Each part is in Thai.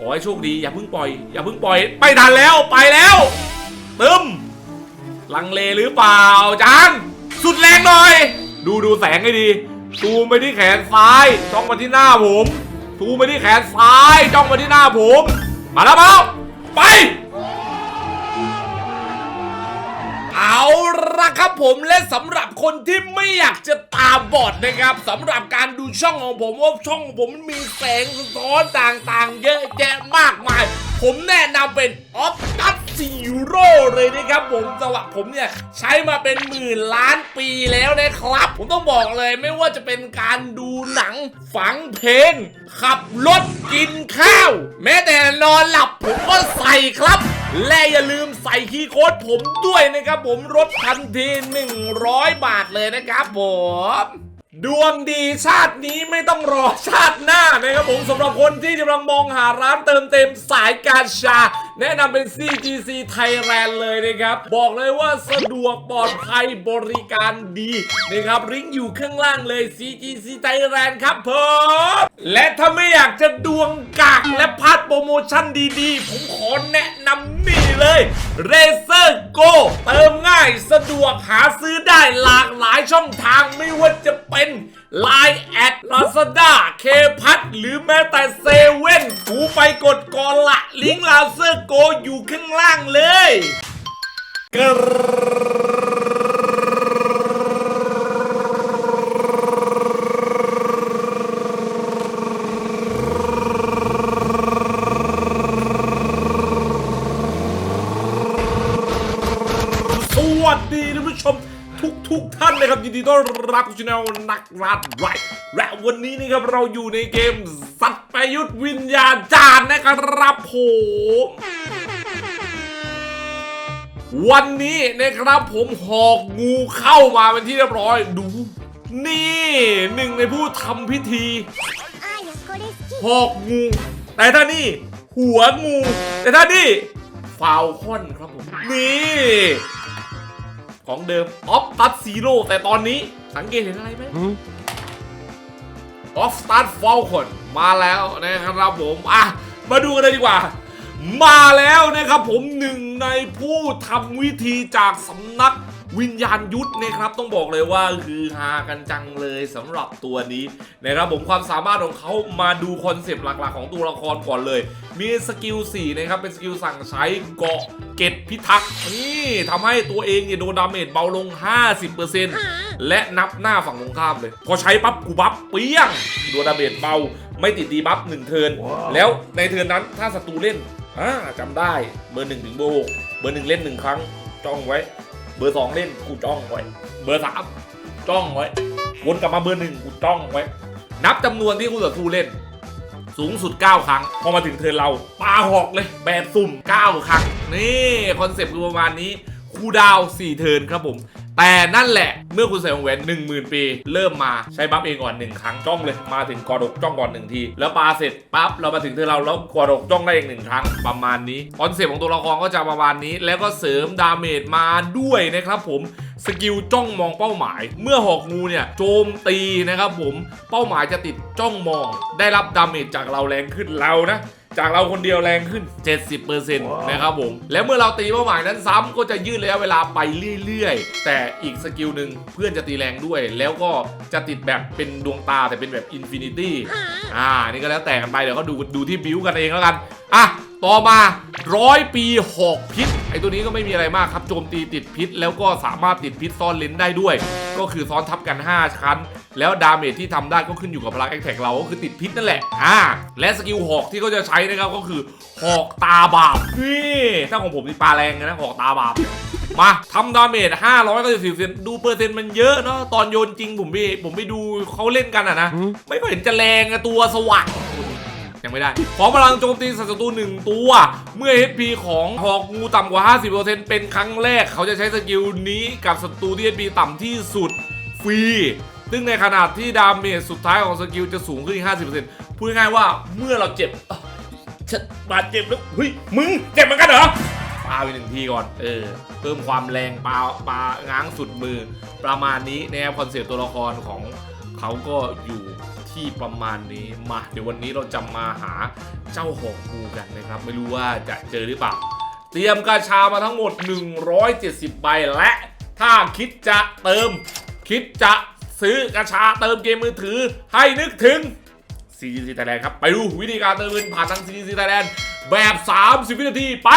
ขอให้โชคดีอย่าเพิ่งปล่อยอย่าเพิ่งปล่อย ไปทันแล้วไปแล้วตึมลังเลหรือเปล่าจานสุดแรงหน่อย ดูดูแสงให้ดีซูมไปที่แขนซ้ายจ้องมาที่หน้าผมซูมไปที่แขนซ้ายจ้องมาที่หน้าผม มาแล้วเปล่าไป เอาละครับผมและสำหรับคนที่ไม่อยากจะตาบอดนะครับสำหรับการดูช่องของผมว่าช่องของผมมันมีแสงสะท้อนต่างๆ เยอะแยะมากมาย ผมแนะนำเป็นออฟตัสซี เลยนะครับผมสำหรับผมเนี่ยใช้มาเป็นหมื่นล้านปีแล้วนะครับ ผมต้องบอกเลยไม่ว่าจะเป็นการดูหนังฝังเพลง ขับรถกินข้าว แม้แต่นอนหลับผมก็ใส่ครับและอย่าลืมใส่คีย์โค้ดผมด้วยนะครับผมลดทันที 100 บาทเลยนะครับผมดวงดีชาตินี้ไม่ต้องรอชาติหน้านะครับผมสำหรับคนที่กำลังมองหาร้านเติมเต็มสายการชา แนะนำเป็น CGC Thailand เลยนะครับ บอกเลยว่าสะดวกปลอดภัยบริการดีนะครับลิงก์อยู่ข้างล่างเลย CGC Thailand ครับผมและถ้าไม่อยากจะดวงกากและพลาดโปรโมชั่นดีๆ ผมขอแนะนำนี่เลย r a z e r Go เติมง่ายสะดวกหาซื้อได้หลากหลายช่องทางไม่ว่าจะเป็น Line แอด Lazada เคพัทหรือแม้แต่เซเว่นกูไปกดก่อนละ ลิงก์ลาเซอร์โกอยู่ข้างล่างเลยกร นะครับยินดีต้อนรับคุณช่องนักรัดไรและวันนี้นี่ครับเราอยู่ในเกมสัตว์ประยุทธ์วิญญาจารนะครับผมวันนี้นะครับผมหอกงูเข้ามาเป็นที่เรียบร้อยดู นี่หนึ่งในผู้ทำพิธี หอกงู แต่ถ้านี่ หัวงู แต่ถ้านี่ฟาวคอนครับผม นี่ ของเดิมออฟตัดซีโร่แต่ตอนนี้สังเกตเห็นอะไรไหมออฟตัดฟาวคอนมาแล้วนะครับผมอะมาดูกันเลยดีกว่า มาแล้วนะครับผมหนึ่งในผู้ทำวิธีจากสำนัก วิญญาณยุทธนะครับต้องบอกเลยว่าคือฮากันจังเลยสำหรับตัวนี้นะครับผมความสามารถของเขามาดูคอนเซปต์หลักๆ ของตัวละครก่อนเลย มีสกิล4นะครับเป็นสกิลสั่งใช้เกาะเกตพิทักษ์นี่ทำให้ตัวเองเนี่ยโดนดาเมจเบาลง 50%และนับหน้าฝั่งตรงข้ามเลย พอใช้ปั๊บกูบัฟเปี้ยงโดนดาเมจเบาไม่ติดดีบัฟหนึ่งเทิร์นแล้วในเทิร์นนั้นถ้าศัตรูเล่นอ่าจำได้เบอร์หนึ่งถึงเบอร์หกเบอร์หนึ่งเล่นหนึ่งครั้งจ้องไว้ เบอร์สองเล่นกูจ้องไว้ เบอร์สามจ้องไว้ วนกลับมาเบอร์หนึ่งกูจ้องไว้ นับจำนวนที่คู่ต่อสู้เล่น สูงสุด 9 ครั้ง พอมาถึงเทินเราปาหอกเลย แบบสุ่ม 9 ครั้ง นี่ คอนเซปต์คือประมาณนี้ คูดาว 4 เทินครับผม แต่นั่นแหละเมื่อคุณใส่วงแหวน1 0,000 ปี เริ่มมาใช้บัฟเองก่อน1ครั้งจ้องเลยมาถึงกอดกจ้องก่อน1ที แล้วปาเสร็จปั๊บเรามาถึงเธอเราแล้วกอดกจ้องได้อีกหนึ่งครั้งประมาณนี้คอนเซปต์ของตัวละครก็จะประมาณนี้ แล้วก็เสริมดาเมจมาด้วยนะครับผมสกิลจ้องมองเป้าหมาย เมื่อหอกงูเนี่ยโจมตีนะครับผมเป้าหมายจะติดจ้องมอง ได้รับดาเมจจากเราแรงขึ้นเรานะ จากเราคนเดียวแรงขึ้น 70%นะครับผม แล้วเมื่อเราตีเป้าหมายนั้นซ้ำก็จะยืดระยะเวลาไปเรื่อยๆ แต่อีกสกิลหนึ่งเพื่อนจะตีแรงด้วย แล้วก็จะติดแบบเป็นดวงตาแต่เป็นแบบอินฟินิตี้อ่านี่ก็แล้วแต่กันไปเดี๋ยวก็ดูดูที่บิวกันเองแล้วกันอะ ต่อมาร้อยปีหอกพิษ ไอตัวนี้ก็ไม่มีอะไรมากครับโจมตีติดพิษ แล้วก็สามารถติดพิษซ้อนเลนได้ด้วย ก็คือซ้อนทับกัน 5 ชั้น แล้วดาเมจที่ทำได้ก็ขึ้นอยู่กับพลังแอคแท็กเราก็คือติดพิษนั่นแหละอ่าและสกิลหอกที่เขาจะใช้นะครับก็คือหอกตาบาปนี่ถ้าของผมนี่ปลาแรงนะหอกตาบาปมาทำดาเมจ594เซนดูเปอร์เซ็นต์มันเยอะเนาะตอนโยนจริงผมไปผมไปดูเขาเล่นกันอะนะไม่ค่อยเห็นจะแรงอะตัวสว่าง ยังไม่ได้ ขอพลังโจมตีศัตรูหนึ่งตัว เมื่อ HP ของหอกงูต่ำกว่า 50%เป็นครั้งแรก เขาจะใช้สกิลนี้กับศัตรูที่ HP ต่ำที่สุดฟรี ซึ่งในขนาดที่ดาเมจสุดท้ายของสกิลจะสูงขึ้นอีก50%พูดง่ายๆว่าเมื่อเราเจ็บฉันบาดเจ็บแล้วเฮ้ยมึงเจ็บเหมือนกันเหรอปาไปหนึ่งทีก่อน เออ เพิ่มความแรงปาปาง้างสุดมือ ประมาณนี้นะครับคอนเซ็ปต์ตัวละครของเขาก็อยู่ ที่ประมาณนี้มาเดี๋ยววันนี้เราจะมาหาเจ้าหอกงูกันนะครับ ไม่รู้ว่าจะเจอหรือเปล่า เตรียมกาชามาทั้งหมด 170 ใบและ ถ้าคิดจะเติม คิดจะซื้อกาชาเติมเกมมือถือ ให้นึกถึง CGC Thailand ครับ ไปดูวิธีการเติมเงินผ่านทาง CGC Thailand แบบ 30 วินาทีไป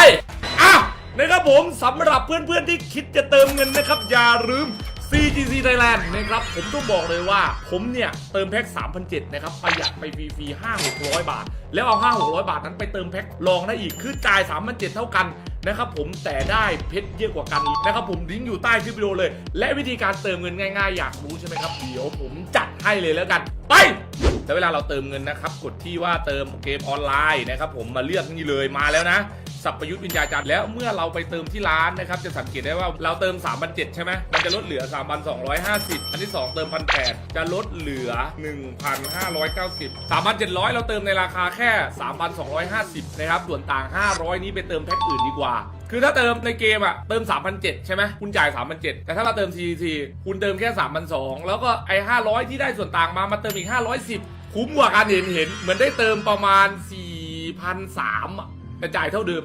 อะนะครับผมสำหรับเพื่อนๆที่คิดจะเติมเงินนะครับ อย่าลืม CGC Thailand นะครับ ผมต้องบอกเลยว่าผมเนี่ย เติมแพ็ค3,007นะครับ ประหยัดไปฟรีๆ5 600 บาท แล้วเอา 5 600 บาทนั้นไปเติมแพ็คลองได้อีก คือจ่าย3,007เท่ากันนะครับผมแต่ได้เพชรเยอะกว่ากันนะครับผมลิงก์อยู่ใต้คลิปวิดีโอเลย และวิธีการเติมเงินง่ายๆ อยากรู้ใช่ไหมครับเดี๋ยวผมจัดให้เลยแล้วกันไปแล้วเวลาเราเติมเงินนะครับ กดที่ว่าเติมเกมออนไลน์นะครับผมมาเลือกนี่เลยมาแล้วนะ สัพพยุทธวิญญาจารย์แล้วเมื่อเราไปเติมที่ร้านนะครับจะสังเกตได้ว่าเราเติม3 7 0 0ใช่ไหมมันจะลดเหลือ 3,250 อันที่ 2 เติม1,800จะลดเหลือ 1,590 3,700 เราเติมในราคาแค่ 3,250 นะครับ ส่วนต่าง 500 นี้ไปเติมแพ็คอื่นดีกว่าคือถ้าเติมในเกมอะเติม 3,700 ใช่ไหมคุณจ่าย 3,700 แต่ถ้าเราเติม CCC คุณเติมแค่ 3,200 แล้วก็ไอ้ 500 ที่ได้ส่วนต่างมา มาเติมอีก 510 คุ้มกว่าการเห็นเห็น เหมือนได้เติมประมาณ 4,300อะ แต่จ่ายเท่าเดิม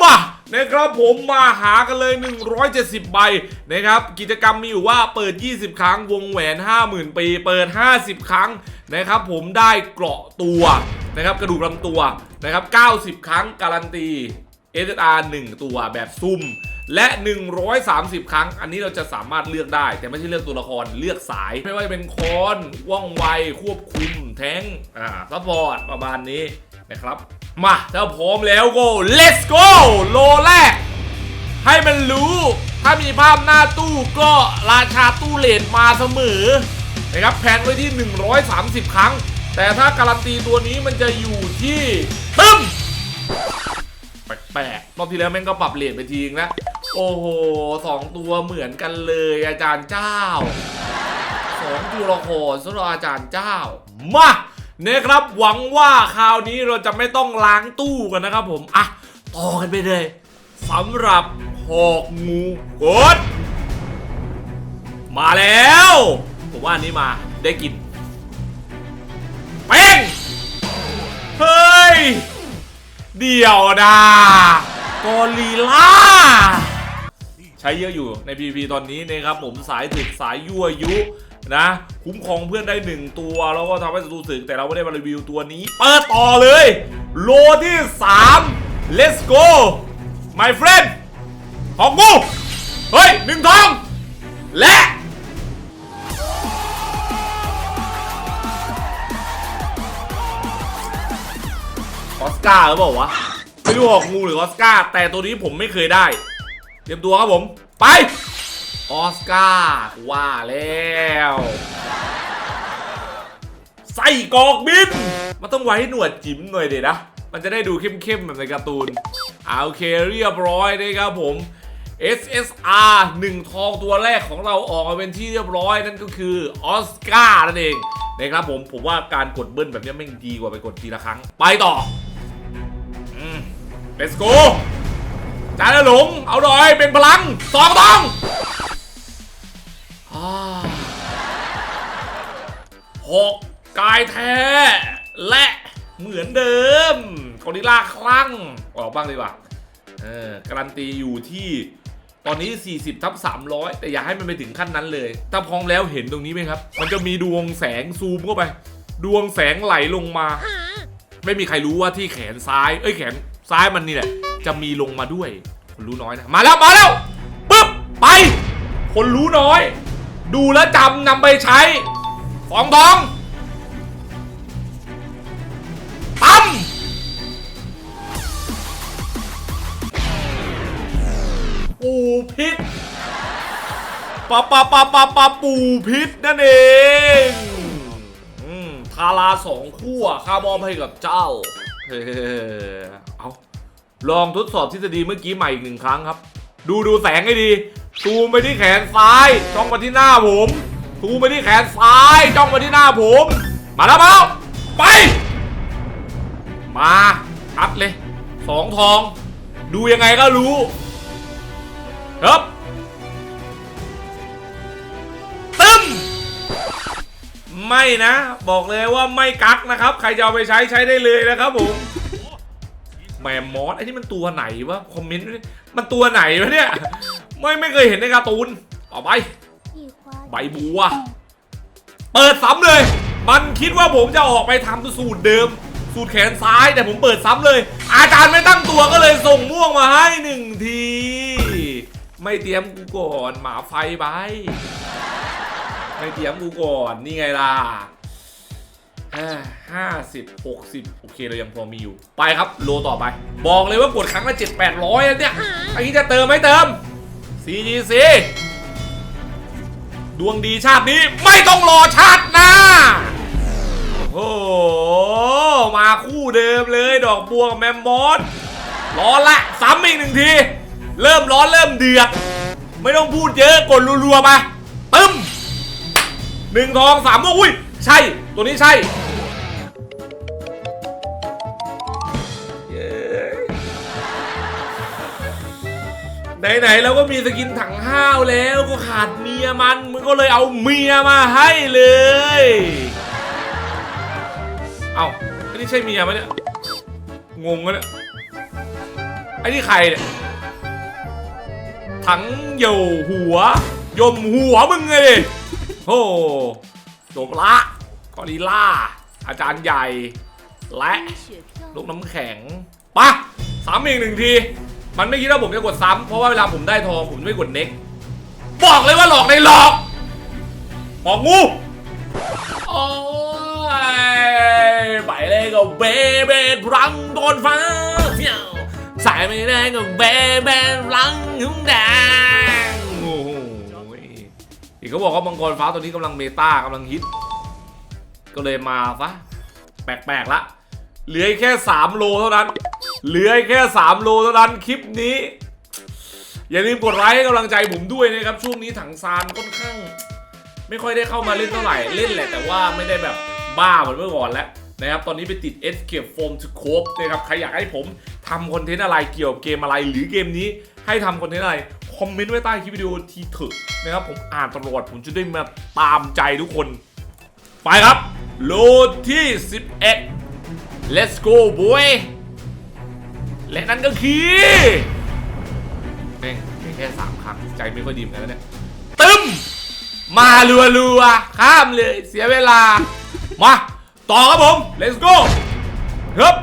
มานะครับผมมาหากันเลย 170 ใบนะครับกิจกรรมมีอยู่ว่าเปิด 20 ครั้งวงแหวน 50,000 ปี เปิด 50 ครั้งนะครับผมได้เกราะตัวนะครับกระดูกลำตัวนะครับ 90 ครั้งการันตี SSR 1 ตัวแบบซุ่มและ 130 ครั้ง อันนี้เราจะสามารถเลือกได้ แต่ไม่ใช่เลือกตัวละคร เลือกสาย ไม่ว่าจะเป็นคอน ว่องไว ควบคุม แทงอ่าซัพพอร์ตประมาณนี้ นะครับ มาถ้าพร้อมแล้วก็ let's go โลแรก ให้มันรู้ ถ้ามีภาพหน้าตู้ก็ราชาตู้เลนมาเสมอนะครับแพนไว้ที่ 130 ครั้ง แต่ถ้าการันตีตัวนี้มันจะอยู่ที่ตึ้มแปลกๆรอบที่แล้วแม่งก็ปรับเลทไปทีงนะ โอ้โหสองตัวเหมือนกันเลยอาจารย์เจ้าสองตัวละครสำหรับอาจารย์เจ้า มา นะครับหวังว่าคราวนี้เราจะไม่ต้องล้างตู้กันนะครับผม อะ ต่อกันไปเลยสำหรับหอกงูกด มาแล้ว ผมว่าอันนี้มาได้กินเป้งเฮ้ย เดี๋ยวนะกอริลล่าใช้เยอะอยู่ใน PVP ตอนนี้นะครับผมสายถึกสายยั่วยุ นะคุ้มครองเพื่อนได้หนึ่งตัว แล้วก็ทำให้ศัตรูสึก แต่เราไม่ได้มารีวิวตัวนี้ เปิดต่อเลย โลที่ 3 let's go my friend ของกูเฮ้ยหนึ่งทอง และออสการ์หรือเปล่าวะ ไม่รู้หอกงูหรือออสการ์แต่ตัวนี้ผมไม่เคยได้ เตรียมตัวครับผม ไป ออสการ์ว่าแล้วใส่กอกบิน มันต้องไว้หนวดจิ้มหน่อยเด็ดนะ มันจะได้ดูเข้มๆ แบบในการ์ตูนอ่าโอเคเรียบร้อยนะครับผม SSR 1 ทองตัวแรกของเราออกมาเป็นที่เรียบร้อยนั่นก็คือออสการ์นั่นเองนะครับผมผมว่าการกดเบิ้ลแบบนี้ไม่งดีกว่าไปกดทีละครั้ง ไปต่อ let's go จานหลง เอาหน่อยเป็นพลังสองต้อง หกกายแท้ และเหมือนเดิมกอริลล่าคลั่ง ออกบ้างดีกว่าเออการันตีอยู่ที่ตอนนี้ 40ทับ300 แต่อย่าให้มันไปถึงขั้นนั้นเลย ถ้าพร้อมแล้วเห็นตรงนี้ไหมครับ มันจะมีดวงแสงซูมเข้าไป ดวงแสงไหลลงมา ไม่มีใครรู้ว่าที่แขนซ้าย เอ้ยแขนซ้ายมันนี่แหละ จะมีลงมาด้วย คนรู้น้อยนะ มาแล้ว มาแล้วปึ๊บไป คนรู้น้อย ดูแลจำนำไปใช้ฟองทองตั้มปูพิษปะปะปะปะปะปูพิษนั่นเองอืมทาราสองคู่อะข้ามอบให้กับเจ้าเฮ้เอาลองทดสอบทฤษฎีเมื่อกี้ใหม่อีกหนึ่งครั้งครับ ดูดูแสงให้ดี ซูมไปที่แขนซ้ายจ้องมาที่หน้าผมซูมไปที่แขนซ้ายจ้องมาที่หน้าผม มาแล้วมาแล้วไป มาชัดเลยสองทอง ดูยังไงก็รู้ครับตึ้มไม่นะ บอกเลยว่าไม่กักนะครับ ใครจะเอาไปใช้ใช้ได้เลยนะครับผมแมมมอสไอ้นี่มันตัวไหนวะคอมเมนต์มันตัวไหนวะเนี่ย ไม่ไม่เคยเห็นในการ์ตูนต่อไป ใบบัว เปิดซ้ำเลย มันคิดว่าผมจะออกไปทำสูตรเดิม สูตรแขนซ้ายแต่ผมเปิดซ้ำเลย อาจารย์ไม่ตั้งตัวก็เลยส่งม่วงมาให้หนึ่งที ไม่เตรียมกูก่อนหมาไฟไปไม่เตรียมกูก่อนนี่ไงล่ะห้าสิบหกสิบโอเคเรายังพอมีอยู่ ไปครับ โลต่อไป บอกเลยว่ากดครั้งละเจ็ดแปดร้อยเนี่ยอันนี้จะเติมไหมเติม CGC ดวงดีชาตินี้ไม่ต้องรอชาติหน้า โอ้โห มาคู่เดิมเลยดอกบัวกับแมมมอสร้อนละซ้ำอีกหนึ่งที เริ่มร้อนเริ่มเดือด ไม่ต้องพูดเยอะกดรัวๆไปตึ้มหนึ่งทองสามโมอุ้ย ใช่ ตัวนี้ใช่ ไหนๆเราก็มีสกินถังห้าวแล้วก็ขาดเมียมันมึงก็เลยเอาเมียมาให้เลย เอ้าไอ้นี่ใช่เมียไหมเนี่ย งงกันเนี่ยไอ้นี่ใครเนี่ย ถังโยหัว ยมหัวมึงไงดิโอ้จบละกอริลล่า อาจารย์ใหญ่ และ ลูกน้ำแข็งปะสามอีกหนึ่งที มันไม่คิดว่าผมจะกดซ้ำเพราะว่าเวลาผมได้ทองผมจะไม่กดเน็กบอกเลยว่าหลอกในหลอกหอกงูโอ้ยไปเลยกับเบเบดรังโดนฟ้าเียวสายไม่ได้กับเบเบดรังหุ่งแดงโอ้โหอีกเขาบอกว่ามังกรฟ้าตัวนี้กำลังเมตากำลังฮิต ก็เลยมาซะแปลกๆละเหลือแค่ 3 โลเท่านั้น เหลือแค่ 3 โลเท่านั้นคลิปนี้ อย่าลืมกดไลค์ให้กำลังใจผมด้วยนะครับ ช่วงนี้ถังซานค่อนข้าง ไม่ค่อยได้เข้ามาเล่นเท่าไหร่เล่นแหละแต่ว่าไม่ได้แบบบ้าเหมือนเมื่อก่อนแล้วนะครับตอนนี้ไปติด Escape Foam to Cope นะครับใครอยากให้ผมทำคอนเทนต์อะไรเกี่ยวกับเกมอะไร หรือเกมนี้ให้ทำคอนเทนต์อะไรคอมเมนต์ไว้ใต้คลิปวิดีโอทีเถอะนะครับผมอ่านตลอดผมจะได้มาตามใจทุกคน ไปครับ โลที่ 11 let's go boy และนั่นก็คือแม่งเพียงแค่สามครั้งใจไม่ค่อยดีเหมือนกันนะเนี่ยตึ้มมารัวรัวๆข้ามเลยเสียเวลา มา ต่อครับผม let's go ครับ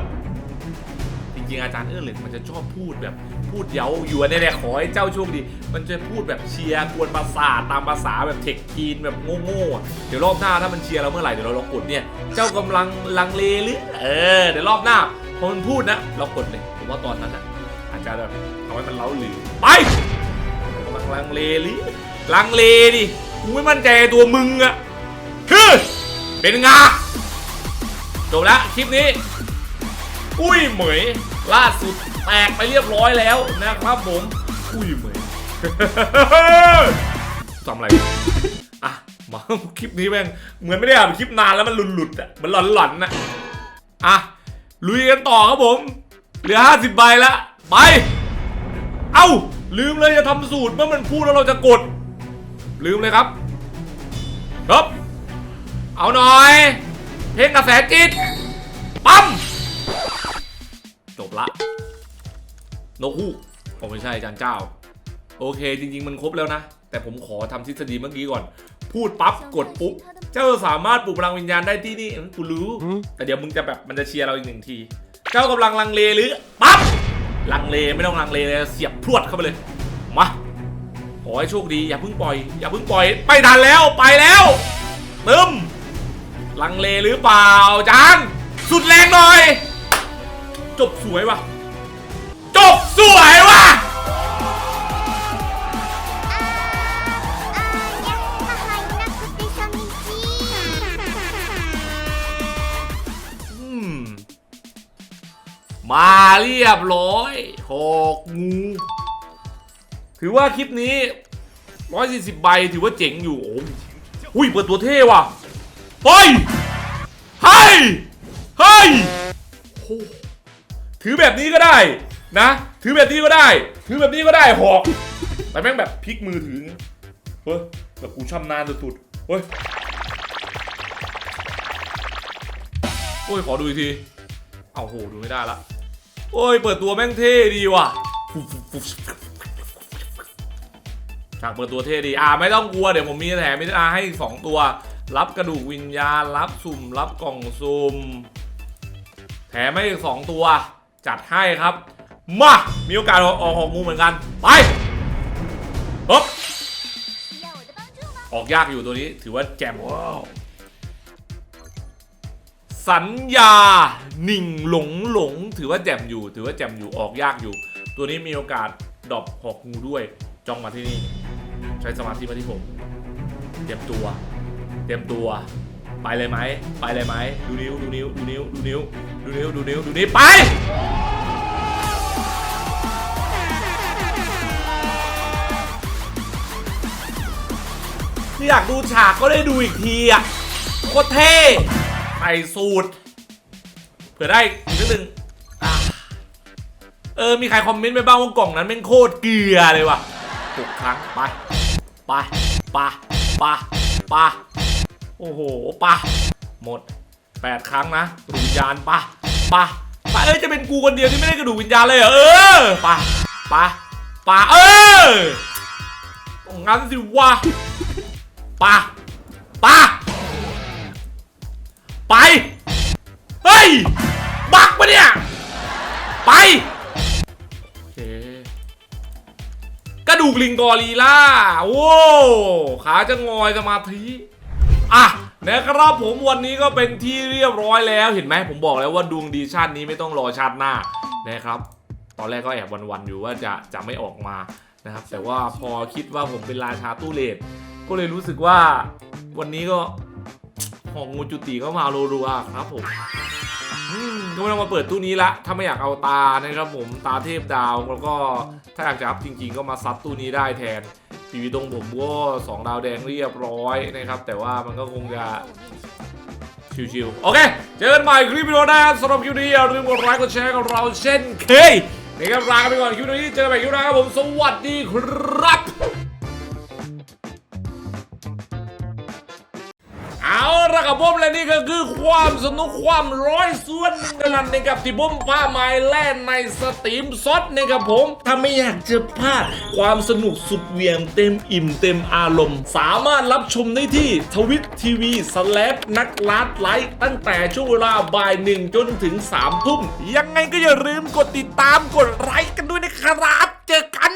จริงๆอาจารย์เอื้อเหล็กมันจะชอบพูดแบบ พูดเย้าหยวนเนี่ยแหละขอให้เจ้าโชคดี มันจะพูดแบบเชียร์กวนประสาทตามภาษาแบบเทคกีนแบบโง่ๆเดี๋ยวรอบหน้าถ้ามันเชียร์เราเมื่อไหร่เดี๋ยวเราลองกดเนี่ย เจ้ากำลังลังเลหรือเออเดี๋ยวรอบหน้าพอมันพูดนะเรากดเลยผมว่าตอนนั้นนะอาจจะแบบทำให้มันเล้าหรือไปกำลังลังเลลิลังเลดิกูไม่มั่นใจตัวมึงอะคือเป็นไงาจบแล้วคลิปนี้ อุ้ยเหมยล่าสุด แตกไปเรียบร้อยแล้วนะครับผมอุ้ยเหมยทำอะไรอะมาคลิปนี้แม่งเหมือนไม่ได้อ่านคลิปนานแล้วมันหลุดๆอะมันหลอนๆนะอะลุยกันต่อครับผม เหลือ 50ใบล้วไป เอ้า ลืมเลยจะทำสูตรเมื่อมันพูดแล้วเราจะกด ลืมเลยครับครับ เอาหน่อย เพลงกระแสจิตปั๊มจบละ นกฮูกผมไม่ใช่อาจันเจ้า โอเค จริง ๆ มันครบแล้วนะ แต่ผมขอทำทฤษฎีเมื่อกี้ก่อน พูดปั๊บกดปุ๊บ เจ้าสามารถปลุกพลังวิญญาณได้ที่นี่อืมกูรู้ แต่เดี๋ยวมึงจะแบบมันจะเชียร์เราอีกหนึ่งที เจ้ากำลังลังเลหรือปั๊บลังเลไม่ต้องลังเลเลยเสียบพรวดเข้าไปเลยมาขอให้โชคดีอย่าเพิ่งปล่อย อย่าเพิ่งปล่อย ไปทันแล้วไปแล้วตึมลังเลหรือเปล่าจานสุดแรงหน่อย จบสวยว่ะ จบ สวยว่ะมาเรียบร้อยหอกงูถือว่าคลิปนี้140ใบถือว่าเจ๋งอยู่โอ้ยอุ้ยเปิดตัวเท่ว่ะเฮ้ยเฮ้ยเฮ้ยถือแบบนี้ก็ได้ นะ ถือแบบนี้ก็ได้ ถือแบบนี้ก็ได้หอกแต่แม่งแบบพลิกมือถือเฮ้ยแบบกูชำนาญสุดๆเฮ้ยอ้ยขอดูอีกทีเอาโหดูไม่ได้ละโอ้ยเปิดตัวแม่งเท่ดีว่ะฉากเปิดตัวเท่ดีอ่าไม่ต้องกลัวเดี๋ยวผมมีแถมมิตรอาให้อีกสองตัว รับกระดูกวิญญาณรับสุ่ม รับกล่องสุ่มแถมให้อีกสองตัว จัดให้ครับ มา มีโอกาสออกหองงูเหมือนกัน ไปอบออกยากอยู่ตัวนี้ ถือว่าแจ่มสัญญาหนิงหลงหลง ถือว่าแจมอยู่ ถือว่าแจมอยู่ออกยากอยู่ ตัวนี้มีโอกาสดอบหอกงูด้วยจ้องมาที่นี่ ใช้สมาธิมาที่ผมเตรียมตัว เตรียมตัว ไปเลยไหม ไปเลยไหม ดูนิ้ว ดูนิ้ว ดูนิ้ว ดูนิ้ว ดูนิ้ว ดูนิ้ว ดูนิ้ว ไป อยากดูฉากก็ได้ดูอีกทีอะโคตรเท่ใส่สูตร เผื่อได้อีกนิดนึงอะเออ มีใครคอมเมนต์ไปบ้างว่ากล่องนั้นแม่งโคตรเกลือเลยว่ะหกครั้งไปไปไปไปไปโอ้โหไปหมดแปดครั้งนะกระดูกวิญญาณไปะปะปะเอ้ยจะเป็นกูคนเดียวที่ไม่ได้กระดูกวิญญาณเลยเหรอเออไปะปะปะเอองั้นสิวะ ปะปะไป เฮ้ย บักปะเนี่ย ไปโอเคกระดูกลิงกอรีล่า โอ้ ขาจะงอยสมาธิอะนะครับผมวันนี้ก็เป็นที่เรียบร้อยแล้วเห็นไหมผมบอกแล้วว่าดวงดีชาตินี้ไม่ต้องรอชาติหน้านะครับ ตอนแรกก็แอบวันๆอยู่ว่าจะจะไม่ออกมานะครับ แต่ว่าพอคิดว่าผมเป็นราชาตู้เลด ก็เลยรู้สึกว่าวันนี้ก็หองงูจุติก็มารัวครับผมก็ไม่ต้องมาเปิดตู้นี้ละ ถ้าไม่อยากเอาตานะครับผมตาเทพดาวแล้วก็ถ้าอยากจะอัพจริง ๆ ก็มาซัดตู้นี้ได้แทนปีวีตรงผมก็สองดาวแดงเรียบร้อยนะครับ แต่ว่ามันก็คงจะชิวๆโอเค เจอกันใหม่คลิปวิดีโอหน้าสำหรับคลิปนี้อย่าลืมกดไลค์กดแชร์กับเราเช่นเคยนะครับลาไปก่อนคลิปนี้เจอกันใหม่คลิปหน้าครับผมสวัสดีครับ ละกับผมและนี่ก็คือความสนุกความร้อยส่วนนึ่งกันในกับที่ผมพาไม้แล่นในสตรีมซดนะครับผมถ้าไม่อยากจะพลาดความสนุกสุดเหวียงเต็มอิ่มเต็มอารมณ์ สามารถรับชมได้ที่ทวิตทีวีสแลปนักลัดไลฟ์ตั้งแต่ช่วงเวลาบ่ายหนึ่งจนถึงสามทุ่ม ยังไงก็อย่าลืมกดติดตามกดไลค์กันด้วยนะครับ เจอกัน